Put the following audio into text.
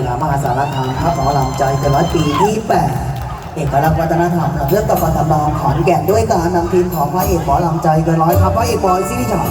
เมืามหาสารคามครัหมอลำใจเกินร้อยปีที่แปดเอกลักษณ์วัฒนธรรมเลือกกับวันธรรมขอนแก่นด้วยการนำทีมของพระเอกหมอลำใจเกินร้อยครับพระเอกบอยซิริชัย